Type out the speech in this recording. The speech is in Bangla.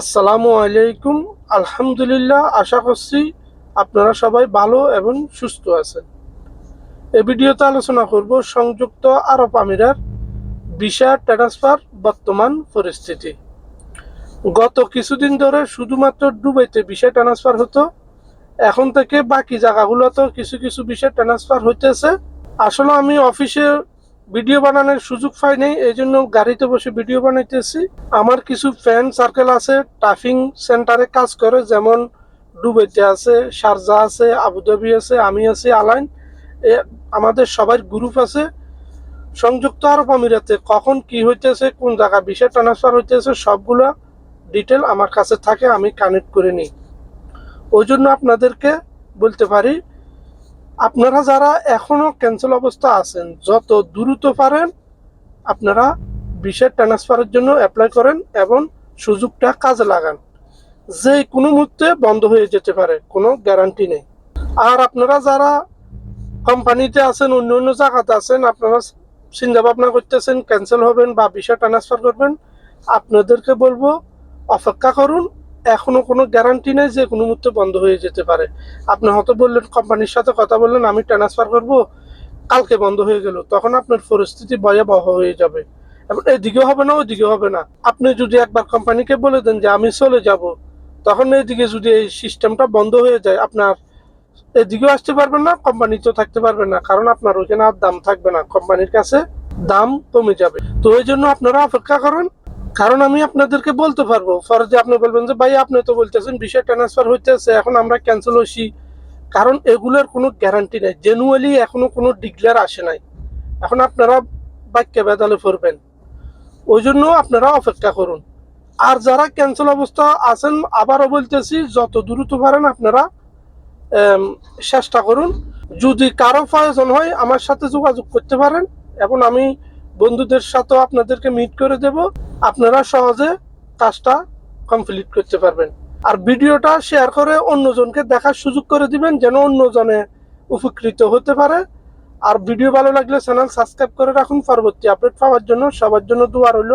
আসসালামু আলাইকুম। আলহামদুলিল্লাহ, আশা করছি আপনারা সবাই ভালো এবং সুস্থ আছেন। এই ভিডিওতে আলোচনা করব সংযুক্ত আরব আমিরার ভিসা ট্রান্সফার বর্তমান পরিস্থিতি। গত কিছুদিন ধরে শুধুমাত্র দুবাইতে ভিসা ট্রান্সফার হতো। এখন থেকে বাকি জায়গাগুলোতেও কিছু কিছু ভিসা ট্রান্সফার হইতেছে। আসলে আমি অফিসে ভিডিও বানানোর সুযোগ পাই নাই এই জন্য গাড়িতে বসে ভিডিও বানাইতেছি। আমার কিছু ফ্যান সার্কেল আছে টাফিং সেন্টারে কাজ করে, যেমন দুবাইতে আছে, শারজা আছে, আবুধাবি আছে, আমি আছি আলাইন। আমাদের সবার গ্রুপ আছে। সংযুক্ত আরব আমিরাতে কখন কি হইতেছে, কোন জায়গা বিষয় ট্রান্সফার হইতেছে, সবগুলো ডিটেল আমার কাছে থাকে, আমি কানেক্ট করে নিই। ওই জন্য আপনাদেরকে বলতে পারি আপনারা যারা এখনও ক্যান্সেল অবস্থা আছেন, যত দ্রুত পারেন, আপনারা বিষয় ট্রান্সফারের জন্য অ্যাপ্লাই করেন এবং সুযোগটা কাজে লাগান। যে কোনো মুহূর্তে বন্ধ হয়ে যেতে পারে, কোনো গ্যারান্টি নেই। আর আপনারা যারা কোম্পানিতে আছেন, অন্য অন্য জায়গাতে আছেন, আপনারা চিন্তা ভাবনা করতেছেন ক্যান্সেল হবেন বা বিষয় ট্রান্সফার করবেন, আপনাদেরকে বলব, অপেক্ষা করুন এখনও কোনো গ্যারান্টি নেই যে কোনো মুহূর্তে বন্ধ হয়ে যেতে পারে। আপনি হয়তো বললেন কোম্পানির সাথে কথা বললেন, আমি ট্রান্সফার করব, কালকে বন্ধ হয়ে গেল, তখন আপনার পরিস্থিতি ভয়াবহ হয়ে যাবে। এবং এদিকে হবে না ওইদিকে হবে না। আপনি যদি একবার কোম্পানিকে বলে দেন যে আমি চলে যাব, তখন এইদিকে যদি এই সিস্টেমটা বন্ধ হয়ে যায়, আপনার এদিকেও আসতে পারবেন না কোম্পানিতেও থাকতে পারবেন না, কারণ আপনার ওইখানে আর দাম থাকবে না। কোম্পানির কাছে দাম কমে যাবে। তো ওই জন্য আপনারা অপেক্ষা করেন কারণ আমি আপনাদেরকে বলতে পারব। পরে যে আপনি বলবেন যে, ভাই, আপনি তো বলতেছেন বিষয় ট্রান্সফার হইতেছে, এখন আমরা ক্যান্সেল হইছি। কারণ এগুলোর কোনো গ্যারান্টি নেই। জেনুয়ালি এখনও কোনো ডিক্লেয়ার আসে নাই। এখন আপনারা বাক্যে বেদালে পড়বেন। ওই জন্য আপনারা অপেক্ষা করুন। আর যারা ক্যান্সেল অবস্থা আছেন, আবারও বলতেছি, যত দ্রুত পারেন আপনারা চেষ্টা করুন। যদি কারও প্রয়োজন হয়, আমার সাথে যোগাযোগ করতে পারেন এবং আমি বন্ধুদের সাথেও আপনাদেরকে মিট করে দেব। আপনারা সহজে কাজটা কমপ্লিট করতে পারবেন। আর ভিডিওটা শেয়ার করে অন্যজনকে দেখার সুযোগ করে দিবেন, যেন অন্যজনে উপকৃত হতে পারে। আর ভিডিও ভালো লাগলে চ্যানেল সাবস্ক্রাইব করে রাখুন। পরবর্তী আপডেট পাওয়ার জন্য সবার জন্য দোয়া রইল।